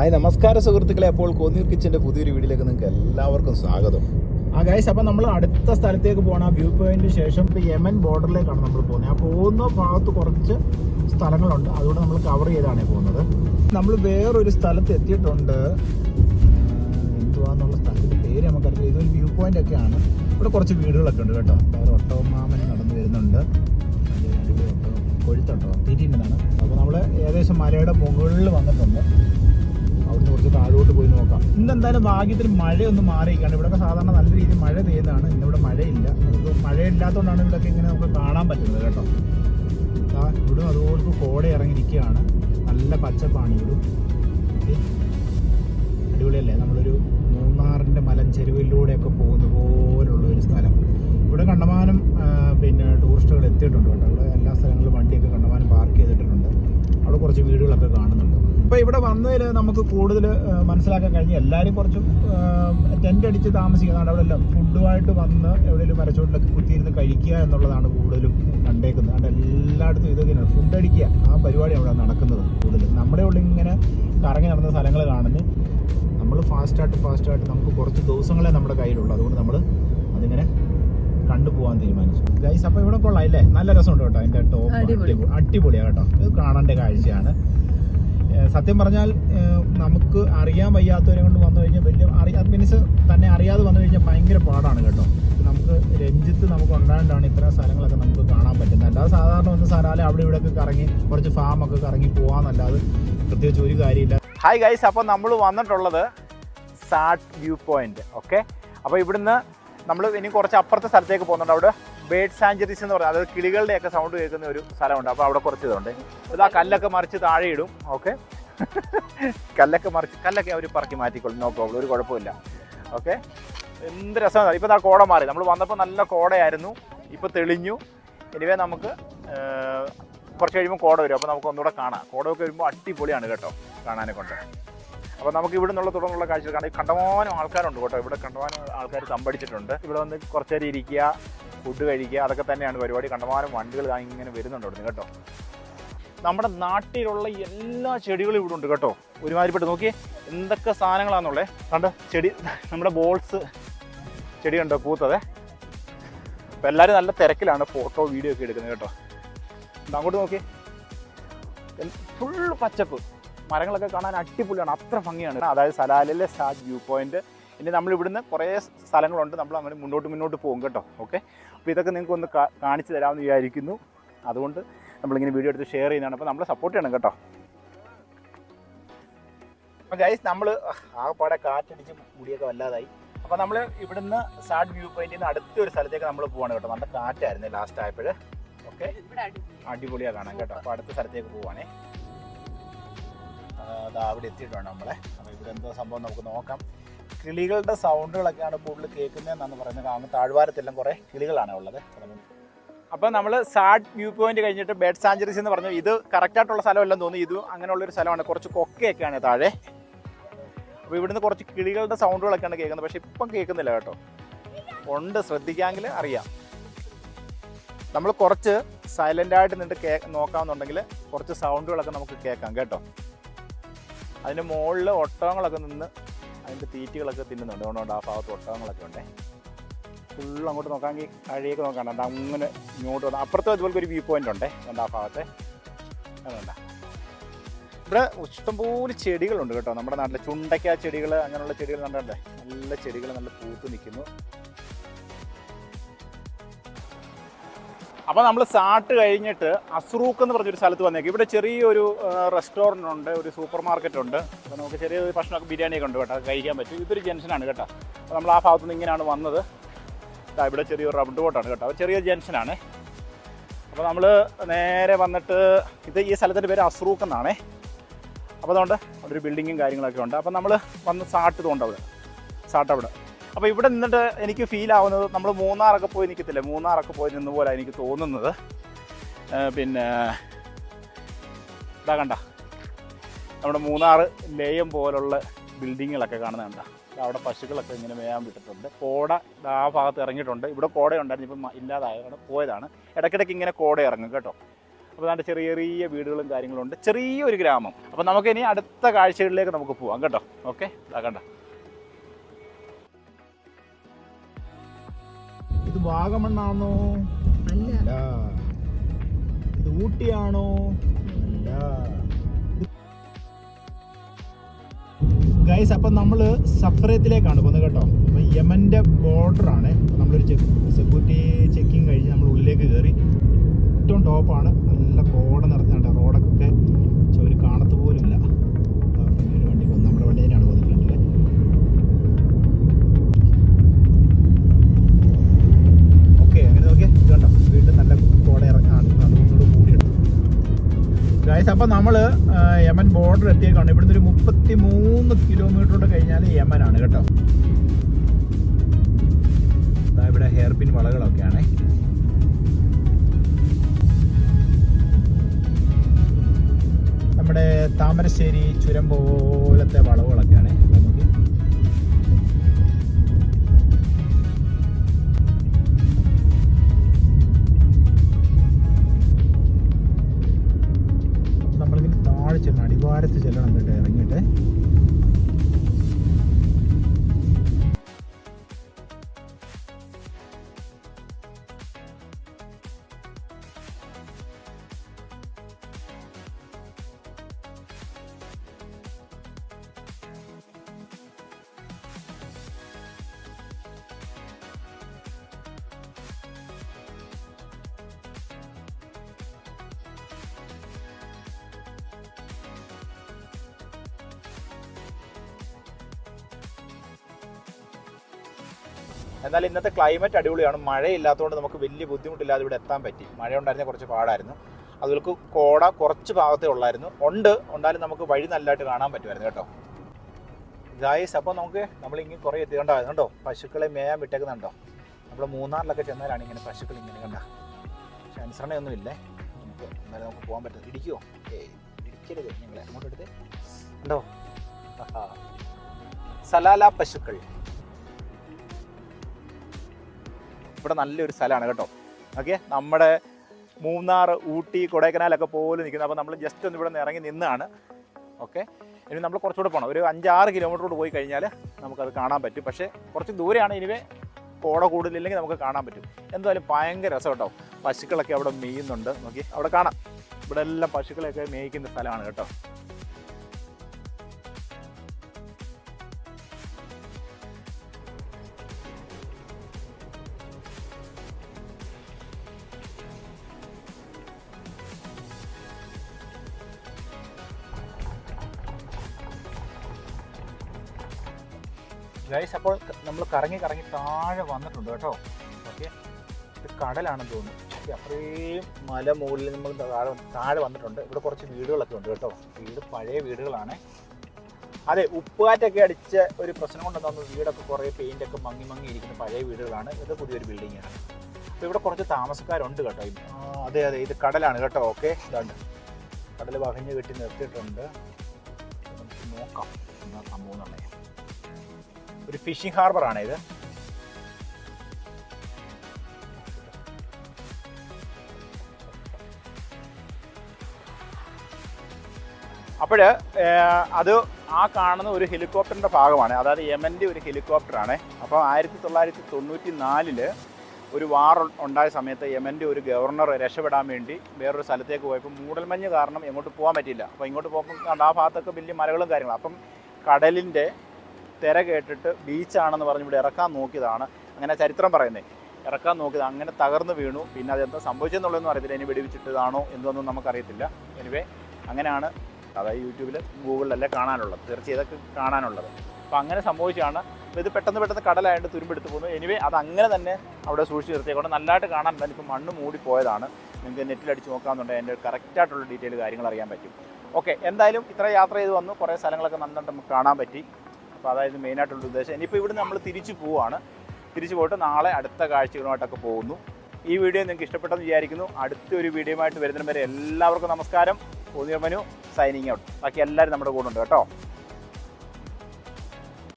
Hi നമസ്കാര സുഹൃത്തുക്കളെ. അപ്പോൾ കോന്നീർ കിച്ചന്റെ പുതിയൊരു വീഡിയോയിലേക്ക് നിങ്ങൾക്ക് എല്ലാവർക്കും സ്വാഗതം. ആ ഗൈസ് അപ്പം നമ്മൾ അടുത്ത സ്ഥലത്തേക്ക് പോകണം ആ വ്യൂ പോയിന്റിന് ശേഷം യമൻ ബോർഡറിലേക്കാണ് നമ്മൾ പോകുന്നത്. ആ പോകുന്ന ഭാഗത്ത് കുറച്ച് സ്ഥലങ്ങളുണ്ട്. അതുകൊണ്ട് നമ്മൾ കവർ ചെയ്താണ് പോകുന്നത്. നമ്മൾ വേറൊരു സ്ഥലത്ത് എത്തിയിട്ടുണ്ട്. എന്തുവാന്നുള്ള സ്ഥലത്തിന്റെ പേര് നമുക്കറിയില്ല. ഇതൊരു വ്യൂ പോയിന്റ് ഒക്കെയാണ്. ഇവിടെ കുറച്ച് വീടുകളൊക്കെ ഉണ്ട് കേട്ടോ. വേറെ ഒട്ടോമാമൻ നടന്നു വരുന്നുണ്ട്. കൊഴുത്തുണ്ടോ തീറ്റിന്റെതാണ് അപ്പോൾ നമ്മൾ ഏകദേശം മലയുടെ മുകളിൽ വന്നിട്ടുണ്ട്. അവിടുന്ന് കുറച്ച് താഴോട്ട് പോയി നോക്കാം. ഇന്നെന്തായാലും ഭാഗ്യത്തിന് മഴയൊന്നും മാറിയിരിക്കുകയാണ്. ഇവിടെയൊക്കെ സാധാരണ നല്ല രീതിയിൽ മഴ പെയ്യുന്നതാണ്. ഇന്നിവിടെ മഴയില്ല. നമുക്ക് മഴയില്ലാത്തതുകൊണ്ടാണ് ഇവിടെയൊക്കെ ഇങ്ങനെ നമുക്ക് കാണാൻ പറ്റുന്നത് കേട്ടോ. ഇവിടും അതുപോലെ കോട ഇറങ്ങിയിരിക്കുകയാണ്. നല്ല പച്ചപ്പാണ് ഇവിടും. അടിപൊളിയല്ലേ? നമ്മളൊരു മൂന്നാറിന്റെ മലഞ്ചെരുവിലൂടെയൊക്കെ പോകുന്ന പോലുള്ള ഒരു സ്ഥലം. ഇവിടെ കണ്ടമാനം പിന്നെ ടൂറിസ്റ്റുകൾ എത്തിയിട്ടുണ്ട് കേട്ടോ. ഇവിടെ എല്ലാ സ്ഥലങ്ങളിലും വണ്ടിയൊക്കെ കണ്ടമാനം പാർക്ക് ചെയ്തിട്ടുണ്ട് അവിടെ കുറച്ച് വീടുകളൊക്കെ കാണുന്നുണ്ട്. അപ്പോൾ ഇവിടെ വന്നതിൽ നമുക്ക് കൂടുതൽ മനസ്സിലാക്കാൻ കഴിഞ്ഞു എല്ലാവരും കുറച്ച് ടെന്റ് അടിച്ച് താമസിക്കുന്നതാണ് അവിടെ എല്ലാം ഫുഡുമായിട്ട് വന്ന് എവിടെയെങ്കിലും മരച്ചോട്ടിലൊക്കെ കുത്തിയിരുന്ന് കഴിക്കുക എന്നുള്ളതാണ് കൂടുതലും കണ്ടേക്കുന്നത്. അവിടെ എല്ലായിടത്തും ഇത് തന്നെയാണ്. ഫുഡ് അടിക്കുക ആ പരിപാടി അവിടെ നടക്കുന്നത് കൂടുതൽ നമ്മുടെ ഉള്ളിൽ ഇങ്ങനെ കറങ്ങി നടന്ന സ്ഥലങ്ങൾ കാണുന്നു. നമ്മൾ ഫാസ്റ്റായിട്ട് ഫാസ്റ്റായിട്ട് നമുക്ക് കുറച്ച് ദിവസങ്ങളെ നമ്മുടെ കയ്യിലുള്ളൂ. അതുകൊണ്ട് നമ്മൾ അതിങ്ങനെ കണ്ടുപോകാൻ തീരുമാനിച്ചു. ഗൈസ് അപ്പോൾ ഇവിടെ കൊള്ളാം അല്ലേ നല്ല രസമുണ്ട് കേട്ടോ അതിന്റെ ടോപ്പ് അടിപൊളി. അടിപൊളിയാണ് കേട്ടോ. ഇത് കാണേണ്ട കാഴ്ചയാണ്. സത്യം പറഞ്ഞാൽ നമുക്ക് അറിയാൻ വയ്യാത്തവരെ കൊണ്ട് വന്നു കഴിഞ്ഞാൽ വലിയ അറിയാ മീൻസ് തന്നെ അറിയാതെ വന്നു കഴിഞ്ഞാൽ ഭയങ്കര പാടാണ് കേട്ടോ. നമുക്ക് രഞ്ജിത്ത് നമുക്ക് ഉണ്ടായതുകൊണ്ടാണ് ഇത്ര സ്ഥലങ്ങളൊക്കെ നമുക്ക് കാണാൻ പറ്റുന്നത്. അല്ലാതെ സാധാരണ വന്ന് സാറാലെ അവിടെ ഇവിടെ ഒക്കെ കറങ്ങി കുറച്ച് ഫാം ഒക്കെ കറങ്ങി പോവാന്നല്ലാതെ പ്രത്യേകിച്ച് ഒരു കാര്യമില്ല. ഹായ് ഗൈസ് അപ്പോൾ നമ്മൾ വന്നിട്ടുള്ളത് സാട്ട് വ്യൂ പോയിന്റ് ഓക്കെ അപ്പോൾ ഇവിടുന്ന് നമ്മൾ ഇനി കുറച്ച് അപ്പുറത്തെ സ്ഥലത്തേക്ക് പോകുന്നുണ്ട്. അവിടെ ബേഡ് സാഞ്ചുറീസ് എന്ന് പറഞ്ഞാൽ അതായത് കിളികളുടെയൊക്കെ സൗണ്ട് കേൾക്കുന്ന ഒരു സ്ഥലമുണ്ട്. അപ്പോൾ അവിടെ കുറച്ച് ഇതുണ്ട് ഇത് ആ കല്ലൊക്കെ മറിച്ച് താഴെ ഇടും. ഓക്കെ കല്ലൊക്കെ മറിച്ച് കല്ലൊക്കെ അവർ പറക്കി മാറ്റിക്കൊള്ളും നോ പ്രോബ്ലം ഒരു കുഴപ്പമില്ല. ഓക്കെ എന്ത് രസമാണ് ഇപ്പോൾ ആ കോട മാറി നമ്മൾ വന്നപ്പോൾ നല്ല കോടയായിരുന്നു. ഇപ്പോൾ തെളിഞ്ഞു. എനിവേ നമുക്ക് കുറച്ച് കഴിയുമ്പോൾ കോട വരും. അപ്പോൾ നമുക്ക് ഒന്നുകൂടെ കാണാം. കോടയൊക്കെ വരുമ്പോൾ അടിപൊളിയാണ് കേട്ടോ. കാണാനെ കൊണ്ട് അപ്പോൾ നമുക്ക് ഇവിടെ നിന്നുള്ള തുടർന്നുള്ള കാഴ്ച കാണാം. കണ്ടമാനം ആൾക്കാരുണ്ട് കേട്ടോ. ഇവിടെ കണ്ടമാനം ആൾക്കാർ തമ്പടിച്ചിട്ടുണ്ട് ഇവിടെ വന്ന് കുറച്ച് നേരം ഇരിക്കുക ഫുഡ് കഴിക്കുക അതൊക്കെ തന്നെയാണ് പരിപാടി. കണ്ടമാനം വണ്ടികൾ ഇങ്ങനെ വരുന്നുണ്ട് ഇവിടുന്ന് കേട്ടോ. നമ്മുടെ നാട്ടിലുള്ള എല്ലാ ചെടികളും ഇവിടെ ഉണ്ട് കേട്ടോ. ഒരുമാതിരിപ്പെട്ട് നോക്കി എന്തൊക്കെ സാധനങ്ങളാണെന്നുള്ളേ കണ്ട ചെടി നമ്മുടെ ബോൾസ് ചെടി കണ്ടോ പൂത്തതെ. അപ്പം എല്ലാവരും നല്ല തിരക്കിലാണ് ഫോട്ടോ വീഡിയോ ഒക്കെ എടുക്കുന്നത് കേട്ടോ. അങ്ങോട്ട് നോക്കി. ഫുള്ള് പച്ചപ്പ്. മരങ്ങളൊക്കെ കാണാൻ അടിപൊളിയാണ്. അത്ര ഭംഗിയാണ്. അതായത് സലാലിലെ സാറ്റ് വ്യൂ പോയിന്റ് ഇനി നമ്മൾ ഇവിടുന്ന് കുറേ സ്ഥലങ്ങളുണ്ട്. നമ്മൾ അങ്ങനെ മുന്നോട്ട് മുന്നോട്ട് പോകും കേട്ടോ. ഓക്കെ അപ്പോൾ ഇതൊക്കെ നിങ്ങൾക്ക് ഒന്ന് കാണിച്ചു തരാമെന്ന് വിചാരിക്കുന്നു. അതുകൊണ്ട് നമ്മളിങ്ങനെ വീഡിയോ എടുത്ത് ഷെയർ ചെയ്യുന്നതാണ്. അപ്പോൾ നമ്മളെ സപ്പോർട്ട് ചെയ്യണം കേട്ടോ. അപ്പം ഗൈസ് നമ്മൾ ആകെപ്പാടെ കാറ്റടിച്ച് മുടിയൊക്കെ വല്ലാതായി. അപ്പോൾ നമ്മൾ ഇവിടുന്ന് സാഡ് വ്യൂ പോയിന്റിൽ നിന്ന് അടുത്തൊരു സ്ഥലത്തേക്ക് നമ്മൾ പോവാണ് കേട്ടോ. നല്ല കാറ്റായിരുന്നു ലാസ്റ്റ് ആയപ്പോൾ ഓക്കെ അടിപൊളിയാണ് കാണാൻ കേട്ടോ. അപ്പോൾ അടുത്ത സ്ഥലത്തേക്ക് പോവാണേ. അവിടെ എത്തിയിട്ടുണ്ട് നമ്മളെ. അപ്പോൾ ഇവിടെ എന്തോ സംഭവം നമുക്ക് നോക്കാം. കിളികളുടെ സൗണ്ടുകളൊക്കെയാണ് കൂടുതൽ കേൾക്കുന്നതെന്നാണ് പറയുന്നത്. കാരണം താഴ്വാരത്തെല്ലാം കുറേ കിളികളാണ് ഉള്ളത്. അപ്പോൾ നമ്മൾ സാഡ് വ്യൂ പോയിന്റ് കഴിഞ്ഞിട്ട് ബേഡ് സാഞ്ചുറീസ് എന്ന് പറഞ്ഞു. ഇത് കറക്റ്റായിട്ടുള്ള സ്ഥലമല്ലെന്ന് തോന്നുന്നു. ഇത് അങ്ങനെയുള്ളൊരു സ്ഥലമാണ്. കുറച്ച് കൊക്കയൊക്കെയാണ് താഴെ. അപ്പോൾ ഇവിടുന്ന് കുറച്ച് കിളികളുടെ സൗണ്ടുകളൊക്കെയാണ് കേൾക്കുന്നത്. പക്ഷേ ഇപ്പം കേൾക്കുന്നില്ല കേട്ടോ. ഉണ്ട്. ശ്രദ്ധിക്കാമെങ്കിൽ അറിയാം. നമ്മൾ കുറച്ച് സൈലന്റായിട്ട് നിന്നിട്ട് കേ നോക്കാമെന്നുണ്ടെങ്കിൽ കുറച്ച് സൗണ്ടുകളൊക്കെ നമുക്ക് കേൾക്കാം കേട്ടോ. അതിന്റെ മുകളിൽ ഒട്ടകങ്ങളൊക്കെ നിന്ന് അതിന്റെ തീറ്റുകളൊക്കെ തിന്നുന്നുണ്ട്. അതുകൊണ്ട് ആ ഭാഗത്ത് ഒട്ടകങ്ങളൊക്കെ ഉണ്ട്. ഫുൾ അങ്ങോട്ട് നോക്കാമെങ്കിൽ കഴിയൊക്കെ നോക്കാൻ അത് അങ്ങനെ ഇങ്ങോട്ട് വന്ന് അപ്പുറത്തും ഇതുപോലെ ഒരു വ്യൂ പോയിന്റ് ഉണ്ട്. അതുകൊണ്ട് ആ ഭാഗത്തെ? അതുകൊണ്ട് ഇവിടെ ഇഷ്ടംപോലെ ചെടികളുണ്ട് കേട്ടോ. നമ്മുടെ നാട്ടിലെ ചുണ്ടയ്ക്ക ചെടികൾ അങ്ങനെയുള്ള ചെടികൾ കണ്ടല്ലേ നല്ല ചെടികൾ നല്ല പൂത്ത് നിൽക്കുന്നു. അപ്പോൾ നമ്മൾ സാട്ട് കഴിഞ്ഞിട്ട് അസ്രൂക്ക് എന്ന് പറഞ്ഞൊരു സ്ഥലത്ത് വന്നേക്കും. ഇവിടെ ചെറിയൊരു റെസ്റ്റോറന്റ് ഉണ്ട് ഒരു സൂപ്പർ മാർക്കറ്റ് ഉണ്ട്. അപ്പോൾ നമുക്ക് ചെറിയൊരു ഭക്ഷണമൊക്കെ ബിരിയാണിയൊക്കെ ഉണ്ട് കേട്ടോ കഴിക്കാൻ പറ്റും. ഇതൊരു ജംഗ്ഷനാണ് കേട്ടോ. അപ്പോൾ നമ്മൾ ആ ഭാഗത്തു നിന്ന് ഇങ്ങനെയാണ് വന്നത്. ഇവിടെ ചെറിയൊരു റബ്ബർ ബോട്ടാണ് കേട്ടോ. അപ്പോൾ ചെറിയ ജംഗ്ഷനാണ് അപ്പോൾ നമ്മൾ നേരെ വന്നിട്ട് ഇത് ഈ സ്ഥലത്തിന്റെ പേര് അസ്രൂക്ക് എന്നാണേ. അപ്പോൾ അതുകൊണ്ട് അവിടെ ഒരു ബിൽഡിങ്ങും കാര്യങ്ങളൊക്കെ ഉണ്ട്. അപ്പോൾ നമ്മൾ വന്ന് സാട്ട് തോണ്ട് അവിടെ. സാട്ട് അവിടെ. അപ്പോൾ ഇവിടെ നിന്നിട്ട് എനിക്ക് ഫീൽ ആവുന്നത് നമ്മൾ മൂന്നാറൊക്കെ പോയി നിൽക്കത്തില്ലേ മൂന്നാറൊക്കെ പോയി നിന്ന പോലെ എനിക്ക് തോന്നുന്നത്. പിന്നെ ഇതാ കണ്ട. നമ്മുടെ മൂന്നാർ ലേയം പോലുള്ള ബിൽഡിങ്ങുകളൊക്കെ ദാ അവിടെ പശുക്കളൊക്കെ ഇങ്ങനെ മേയാൻ വിട്ടിട്ടുണ്ട്. കോട ആ ഭാഗത്ത് ഇറങ്ങിയിട്ടുണ്ട്. ഇവിടെ കോട ഉണ്ടായിരുന്നു ഇപ്പം ഇല്ലാതായതാണ് പോയതാണ്. ഇടയ്ക്കിടയ്ക്ക് ഇങ്ങനെ കോട ഇറങ്ങും കേട്ടോ. അപ്പോൾ അതാണ്ട് ചെറിയ ചെറിയ വീടുകളും കാര്യങ്ങളും ഉണ്ട്. ചെറിയൊരു ഗ്രാമം. അപ്പോൾ നമുക്ക് ഇനി അടുത്ത കാഴ്ചകളിലേക്ക് നമുക്ക് പോവാം കേട്ടോ. ഓക്കെ? കണ്ട. ഇത് വാഗമണ്ണാണോ? അല്ല. ഇത് ഊട്ടിയാണോ? അല്ല. ഗൈസ് അപ്പം നമ്മൾ സഫറയത്തിലേക്കാണ് പോകുന്നത് കേട്ടോ. അപ്പം യമന്റെ ബോർഡറാണ് നമ്മളൊരു ചെക്ക് സെക്യൂരിറ്റി ചെക്കിങ് കഴിഞ്ഞ് നമ്മൾ ഉള്ളിലേക്ക് കയറി ഏറ്റവും ടോപ്പാണ് നല്ല ഗായ്സ് അപ്പം നമ്മൾ യമൻ ബോർഡർ എത്തിയേക്കാണ്. ഇവിടുന്ന് ഒരു മുപ്പത്തി മൂന്ന് കിലോമീറ്ററോടെ കഴിഞ്ഞാൽ യമനാണ് കേട്ടോ. ഇവിടെ ഹെയർ പിൻ വളകളൊക്കെയാണേ. നമ്മുടെ താമരശ്ശേരി ചുരം പോലത്തെ വളവുകളൊക്കെയാണ് എന്നാൽ ഇന്നത്തെ ക്ലൈമറ്റ് അടിപൊളിയാണ്. മഴയില്ലാത്തതുകൊണ്ട് നമുക്ക് വലിയ ബുദ്ധിമുട്ടില്ലാതെ ഇവിടെ എത്താൻ പറ്റി. മഴ ഉണ്ടായിരുന്ന കുറച്ച് പാടായിരുന്നു. അതുകൾക്ക് കോട കുറച്ച് ഭാഗത്തേ ഉള്ളായിരുന്നു. ഉണ്ട്. ഉണ്ടാലും നമുക്ക് വഴി നല്ലതായിട്ട് കാണാൻ പറ്റുമായിരുന്നു കേട്ടോ. ഗായ്സ് അപ്പോൾ നമുക്ക് നമ്മളിങ്ങനെ കുറേ എത്തിക്കണ്ടായിരുന്നു കേട്ടോ. പശുക്കളെ മേയാൻ വിട്ടേക്കുന്നുണ്ടോ നമ്മൾ മൂന്നാറിലൊക്കെ ചെന്നാലാണ് ഇങ്ങനെ പശുക്കൾ ഇങ്ങനെ കണ്ട. പക്ഷെ അനുസരണയൊന്നും ഇല്ലേ നമുക്ക് എന്നാലും നമുക്ക് പോകാൻ പറ്റും. ഇടിക്കുമോ ഏയ് ഇടിക്കരുത് ഞങ്ങളെ അങ്ങോട്ട് എടുത്ത്. ഉണ്ടോ. സലാല പശുക്കൾ. ഇവിടെ നല്ലൊരു സ്ഥലമാണ് കേട്ടോ. ഓക്കെ നമ്മുടെ മൂന്നാർ ഊട്ടി കൊടൈക്കനാലൊക്കെ പോലെ നിൽക്കുന്നത് അപ്പോൾ നമ്മൾ ജസ്റ്റ് ഒന്ന് ഇവിടെ നിന്ന് ഇറങ്ങി നിന്നാണ്. ഓക്കെ ഇനി നമ്മൾ കുറച്ചുകൂടെ പോകണം ഒരു അഞ്ചാറ് കിലോമീറ്ററോട് പോയി കഴിഞ്ഞാൽ നമുക്കത് കാണാൻ പറ്റും. പക്ഷേ കുറച്ച് ദൂരെയാണ് ഇനിവേ കോട കൂടുതലില്ലെങ്കിൽ നമുക്ക് കാണാൻ പറ്റും. എന്തായാലും ഭയങ്കര രസം കേട്ടോ. പശുക്കളൊക്കെ അവിടെ മേയുന്നുണ്ട്. നോക്കി അവിടെ കാണാം. ഇവിടെ എല്ലാം പശുക്കളെയൊക്കെ മേയിക്കുന്ന സ്ഥലമാണ് കേട്ടോ. ഗൈസ് അപ്പോൾ നമ്മൾ കറങ്ങി കറങ്ങി താഴെ വന്നിട്ടുണ്ട് കേട്ടോ. ഓക്കെ ഇത് കടലാണെന്ന് തോന്നുന്നു. അത്രയും മല മുകളിൽ നമ്മൾ താഴെ താഴെ വന്നിട്ടുണ്ട്. ഇവിടെ കുറച്ച് വീടുകളൊക്കെ ഉണ്ട് കേട്ടോ. വീട് പഴയ വീടുകളാണ്. അതെ ഉപ്പുകാറ്റൊക്കെ അടിച്ച ഒരു പ്രശ്നം കൊണ്ട് തന്നു വീടൊക്കെ കുറേ പെയിന്റൊക്കെ മങ്ങി മങ്ങി ഇരിക്കുന്ന പഴയ വീടുകളാണ്. ഇത് പുതിയൊരു ബിൽഡിംഗ് ആണ്. അപ്പോൾ ഇവിടെ കുറച്ച് താമസക്കാരുണ്ട് കേട്ടോ. അതെ അതെ ഇത് കടലാണ് കേട്ടോ. ഓക്കെ ഇതാണ്ട്. കടൽ വകഞ്ഞ് കെട്ടി നിർത്തിയിട്ടുണ്ട്. നമുക്ക് നോക്കാം. എന്താ സംഭവം എന്നുള്ളത് ഒരു ഫിഷിംഗ് ഹാർബർ ആണ് ഇത്. അപ്പോൾ അത് ആ കാണുന്ന ഒരു ഹെലികോപ്റ്ററിന്റെ ഭാഗമാണ്. അതായത് യമന്റെ ഒരു ഹെലികോപ്റ്ററാണ് അപ്പോൾ ആയിരത്തി തൊള്ളായിരത്തി തൊണ്ണൂറ്റി നാലിൽ ഒരു വാർ ഉണ്ടായ സമയത്ത് യമന്റെ ഒരു ഗവർണർ രക്ഷപ്പെടാൻ വേണ്ടി വേറൊരു സ്ഥലത്തേക്ക് പോയപ്പോൾ മൂടൽമഞ്ഞ് കാരണം എങ്ങോട്ട് പോകാൻ പറ്റില്ല അപ്പോൾ ഇങ്ങോട്ട് പോകുമ്പോൾ ആ ഭാഗത്തൊക്കെ വലിയ മലകളും കാര്യങ്ങളും. അപ്പം കടലിന്റെ തിര കേട്ടിട്ട് ബീച്ചാണെന്ന് പറഞ്ഞ് ഇവിടെ ഇറക്കാൻ നോക്കിയതാണ്. അങ്ങനെ ചരിത്രം പറയുന്നത് ഇറക്കാൻ നോക്കിയത് അങ്ങനെ തകർന്നു വീണു. പിന്നെ അതെന്താ സംഭവിച്ചെന്നുള്ളതൊന്നും അറിയത്തില്ല. ഇനി വെടിവെച്ചിട്ടതാണോ എന്തോന്നും നമുക്കറിയത്തില്ല. എനിവേ അങ്ങനെയാണ് അതായത് യൂട്യൂബിൽ ഗൂഗിളിലല്ലേ കാണാനുള്ളത്. തീർച്ചയായും ഇതൊക്കെ കാണാനുള്ളത്. അപ്പോൾ അങ്ങനെ സംഭവിച്ചാണ് ഇത് പെട്ടെന്ന് പെട്ടെന്ന് കടലായിട്ട് തുരുമ്പെടുത്ത് പോകുന്നു എനിവേ അത് അങ്ങനെ തന്നെ അവിടെ സൂക്ഷിച്ച് നിർത്തിയേക്കൊണ്ട് നല്ലതായിട്ട് കാണാൻ പറ്റും ഇപ്പോൾ മണ്ണ് മൂടി പോയതാണ്. നിങ്ങൾക്ക് നെറ്റിലടിച്ച് നോക്കാമെന്നുണ്ടെങ്കിൽ അതിന്റെ കറക്റ്റായിട്ടുള്ള ഡീറ്റെയിൽ കാര്യങ്ങൾ അറിയാൻ പറ്റും. ഓക്കെ എന്തായാലും ഇത്ര യാത്ര ചെയ്ത് വന്നു. കുറേ സ്ഥലങ്ങളൊക്കെ നന്നായിട്ട് നമുക്ക് കാണാൻ പറ്റി. അപ്പോൾ അതായത് മെയിനായിട്ടുള്ള ഉദ്ദേശം. ഇനിയിപ്പോൾ ഇവിടെ നമ്മൾ തിരിച്ചു പോവുകയാണ് തിരിച്ചു പോയിട്ട് നാളെ അടുത്ത കാഴ്ചകളുമായിട്ടൊക്കെ പോകുന്നു. ഈ വീഡിയോ നിങ്ങൾക്ക് ഇഷ്ടപ്പെട്ടെന്ന് വിചാരിക്കുന്നു. അടുത്തൊരു ആയിട്ട് വരുന്നതിന് വരെ എല്ലാവർക്കും നമസ്കാരം. മനു സൈനിങ് ഔട്ട് ബാക്കി എല്ലാവരും നമ്മുടെ കൂടെ ഉണ്ട് കേട്ടോ.